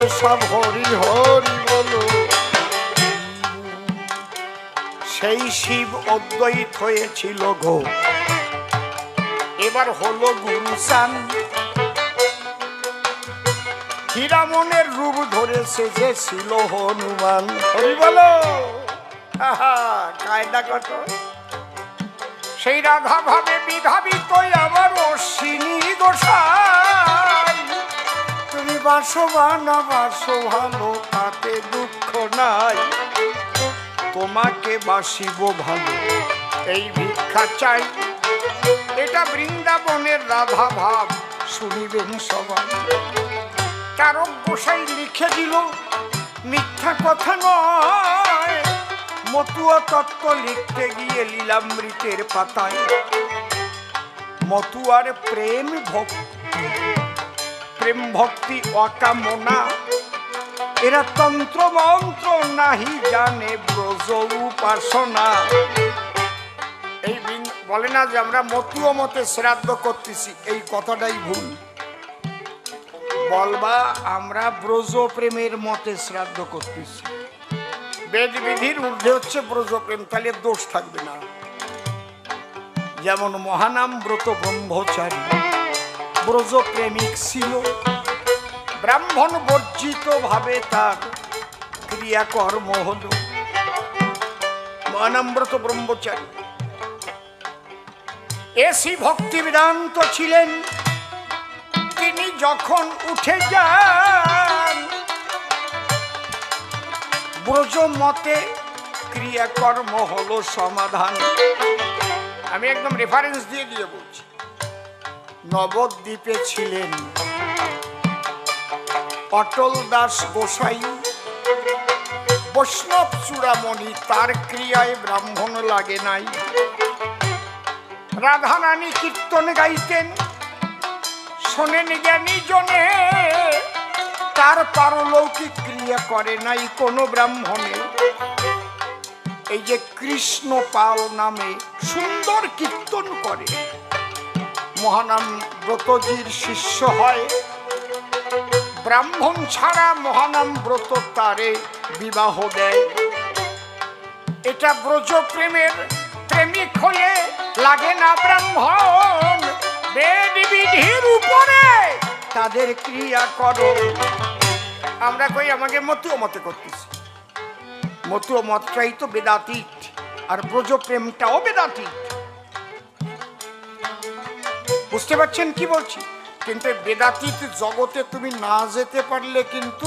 সব হরি হরি বলো। সেই শিব অদ্বৈত হয়েছিল গো। এবার হলো গুরু চান হীরামনের রূপ ধরেছে যে ছিল হনুমান। হরি বলো। কায়দা কত? সেই রাধা ভাবে বিধাবিত আমার অশ্বিনী গোসাই। বাসো বা না বাসো ভালো তাতে দুঃখ নাই। তোমাকে বাসিব ভালো, এই ভিক্ষা চাই। এটা বৃন্দাবনের রাধা ভাব, শুনিবেন সবাই। কারক গোসাই লিখে দিল, মিথ্যা কথা নয়। মতুয়া তত্ত্ব লিখতে গিয়ে লীলামৃতের পাতায়। মতুয়ার প্রেম ভক্তি প্রেম ভক্তি অকামনা। এরা তন্ত্র মন্ত্র নাহি জানে, ব্রজ উপাসনা। এই বলে না যে আমরা মতুয় মতে শ্রাদ্ধ করতেছি, এই কথাটাই ভুল। বলবা আমরা ব্রজ প্রেমের মতে শ্রাদ্ধ করতেছি। বেদ বিধির ঊর্ধ্বে হচ্ছে ব্রজ প্রেম, তাহলে দোষ থাকবে না। যেমন মহানাম ব্রত ব্রহ্মচারী। ব্রজ প্রেমিক ছিল। ব্রাহ্মণ বর্জিত ভাবে তার ক্রিয়াকর্ম হল। মহানাম্রত ব্রহ্মচারী এসি ভক্তি বেদান্ত ছিলেন। তিনি যখন উঠে যান, ব্রজ মতে ক্রিয়াকর্ম হলো সমাধান। আমি একদম রেফারেন্স দিয়ে দিয়ে বলছি। নবদ্বীপে ছিলেন। অটল দাস গোসাই, বৈষ্ণব চূড়ামণি, তার ক্রিয়ায় ব্রাহ্মণ লাগে নাই। রাধারানী কীর্তন গাইতেন, শোনেন জ্ঞানী জনে, তার পারলৌকিক ক্রিয়া করে নাই কোনো ব্রাহ্মণে। এই যে কৃষ্ণ পাল নামে সুন্দর কীর্তন করে মহানাম ব্রতজির শিষ্য হয়। ব্রাহ্মণ ছাড়া মহানাম ব্রত তারে বিবাহ দেয়। এটা ব্রজ প্রেমের প্রেমিক হলে লাগে না ব্রাহ্মণ। বেদ বিধির উপরে তাদের ক্রিয়া করো। আমরা কই আমাকে মতুয় মতে করতেছি। মতুয় মতটাই তো বেদাতীত, আর ব্রজ প্রেমটাও বেদাতীত। বুঝতে পারছেন কি বলছি? কিন্তু বেদাতীত জগতে তুমি না যেতে পারলে কিন্তু